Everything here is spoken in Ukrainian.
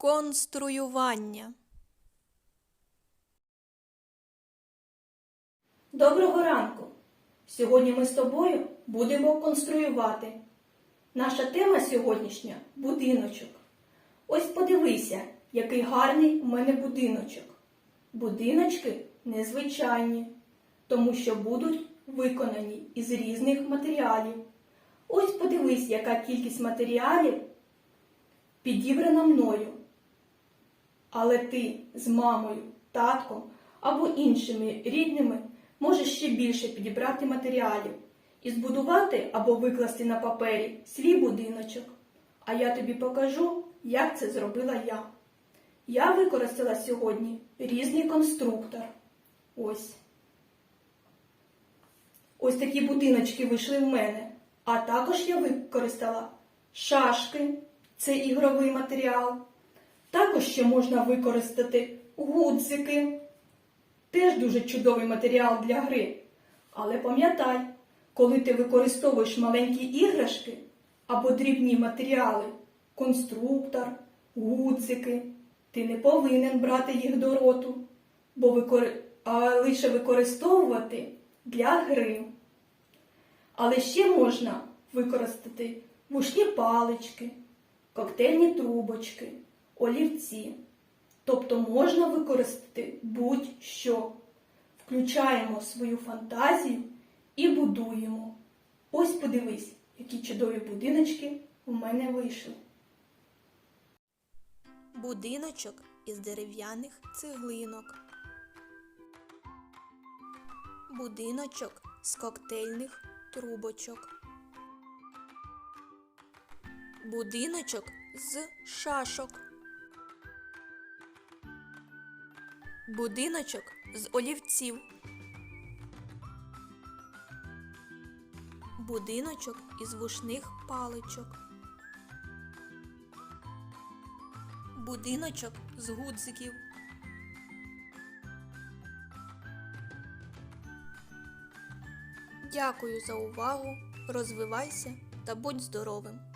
Конструювання. Доброго ранку! Сьогодні ми з тобою будемо конструювати. Наша тема сьогоднішня будиночок. Ось подивися, який гарний у мене будиночок. Будиночки незвичайні, тому що будуть виконані із різних матеріалів. Ось подивись, яка кількість матеріалів підібрана мною. Але ти з мамою, татком або іншими рідними можеш ще більше підібрати матеріалів і збудувати або викласти на папері свій будиночок. А я тобі покажу, як це зробила я. Я використала сьогодні різний конструктор. Ось. Ось такі будиночки вийшли в мене. А також я використала шашки, це ігровий матеріал. Також ще можна використати гудзики. Теж дуже чудовий матеріал для гри. Але пам'ятай, коли ти використовуєш маленькі іграшки або дрібні матеріали, конструктор, гудзики, ти не повинен брати їх до роту, бо викор... а лише використовувати для гри. Але ще можна використати вушні палички, коктейльні трубочки, олівці. Тобто можна використати будь-що. Включаємо свою фантазію і будуємо. Ось подивись, які чудові будиночки у мене вийшли. Будиночок із дерев'яних цеглинок. Будиночок з коктейльних трубочок. Будиночок з шашок. Будиночок з олівців. Будиночок із вушних паличок. Будиночок з гудзиків. Дякую за увагу. Розвивайся та будь здоровим!